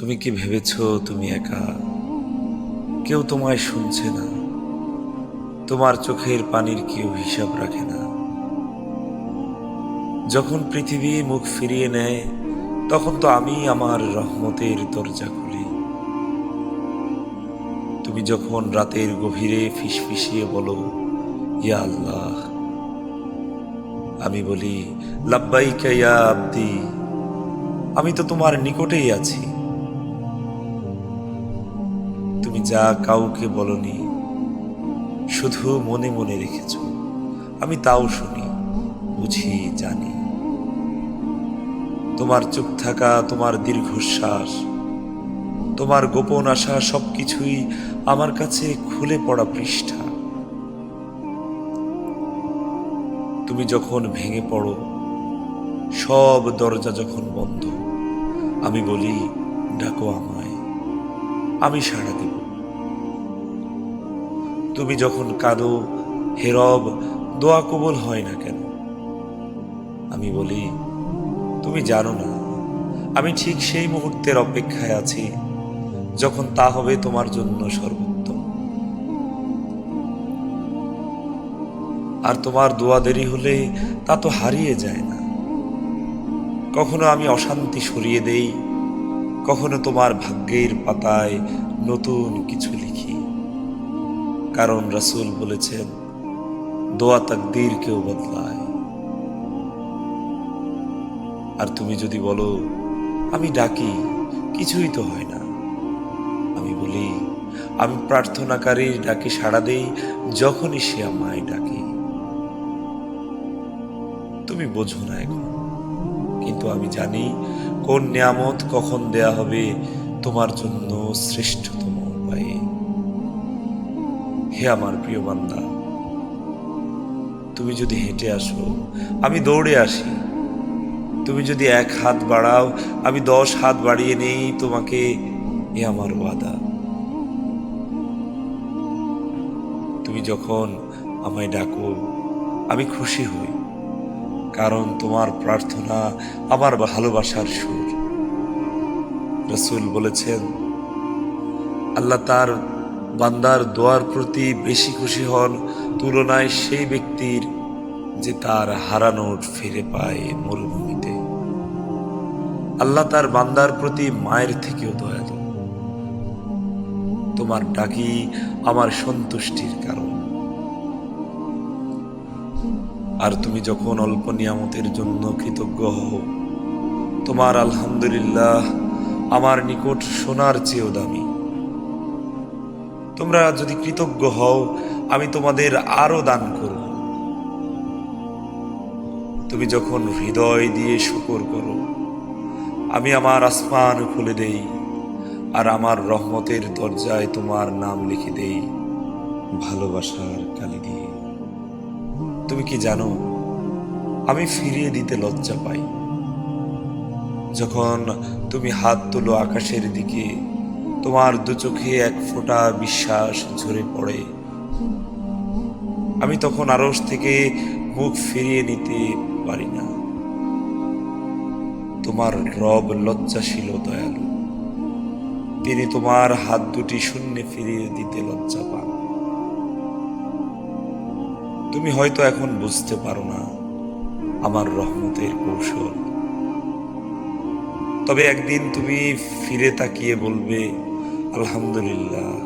তুমি কি ভেবেছ তুমি একা? কেউ তোমায় শুনছে না। তোমার চোখের পানির কেউ হিসাব রাখে না। যখন পৃথিবী মুখ ফিরিয়ে নেয়, তখন তো আমি আমার রহমতের দরজা খুলি। তুমি যখন রাতের গভীরে ফিসফিসিয়ে বলো, ইয়া আল্লাহ, আমি বলি, লাব্বাইকা ইয়া আব্দি, আমি তো তোমার নিকটেই আছি। তুমি যা কাউকে বলনি, শুধু মনে মনে রেখেছ। আমি তাও শুনি, বুঝি, জানি। তোমার চুপ থাকা, তোমার দীর্ঘশ্বাস, তোমার গোপন আশা সবকিছুই আমার কাছে খুলে পড়া পৃষ্ঠা। তুমি যখন ভেঙে পড়ো, সব দরজা যখন বন্ধ, আমি বলি, ডাকো আমায়। আমি সাড়া দেব। তুমি যখন কাঁদো হেরব দোয়া কবল হয় না কেন? আমি বলি, তুমি জানো না, আমি ঠিক সেই মুহূর্তের অপেক্ষায় আছি, যখন তা হবে তোমার জন্য সর্বোত্তম। আর তোমার দোয়া দেরি হলে তা তো হারিয়ে যায় না। কখনো আমি অশান্তি সরিয়ে দেই কখনো তোমার ভাগ্যের পাতায় নতুন কিছু লিখি। কারণ রাসূল বলেছেন, দোয়া তাকদীর কেউ বদলায়। আর তুমি যদি বলো, আমি ডাকি, কিছুই তো হয় না। আমি বলি, আমি প্রার্থনাকারীর ডাকে সাড়া দেই, যখনই সে আমায় ডাকে। তুমি বোঝো না এখন। কিন্তু আমি জানি কোন নিয়ামত কখন দেয়া হবে তোমার জন্য শ্রেষ্ঠতম উপায়ে। হে আমার প্রিয় বান্দা, তুমি যদি হেঁটে আসো, আমি দৌড়ে আসি। তুমি যদি এক হাত বাড়াও, আমি দশ হাত বাড়িয়ে নেই তোমাকে এ আমার ওয়াদা। তুমি যখন আমায় ডাকো, আমি খুশি হই। কারণ তোমার প্রার্থনা, আমার ভালোবাসার সুর। রসুল বলেছেন, আল্লাহ তার বান্দার দোয়ার প্রতি বেশি খুশি হন, তুলনায় সেই ব্যক্তির যে তার হারানোর ফিরে পায় মরুভূমিতে। আল্লাহ তার বান্দার প্রতি মায়ের থেকেও দয়ালু। তোমার ডাকি আমার সন্তুষ্টির কারণ। আর তুমি যখন অল্প নিয়ামতের জন্য কৃতজ্ঞ হও, তোমার আলহামদুলিল্লাহ আমার নিকট সোনার চেয়েও দামি। তোমরা যদি কৃতজ্ঞ হও, আমি তোমাদের আরও দান করব। তুমি যখন হৃদয় দিয়ে শুকর করো, আমি আমার আসমান খুলে দেই আর আমার রহমতের দরজায় তোমার নাম লিখে দেই ভালোবাসার কালি দিয়ে। তুমি কি জানো, আমি ফিরিয়ে দিতে লজ্জা পাই। যখন তুমি হাত তোলো আকাশের দিকে, তোমার দু চোখে এক ফোঁটা বিশ্বাস ঝরে পড়ে। আমি তখন আড়স থেকে মুখ ফিরিয়ে নিতে পারি না। তোমার রব লজ্জাশীল ও দয়ালু। তিনি তোমার হাত দুটি শূন্যে ফিরিয়ে দিতে লজ্জা পান। তুমি হয়তো এখন বুঝতে পারো না আমার রহমতের কৌশল। তবে একদিন তুমি ফিরে তাকিয়ে বলবে, আলহামদুলিল্লাহ।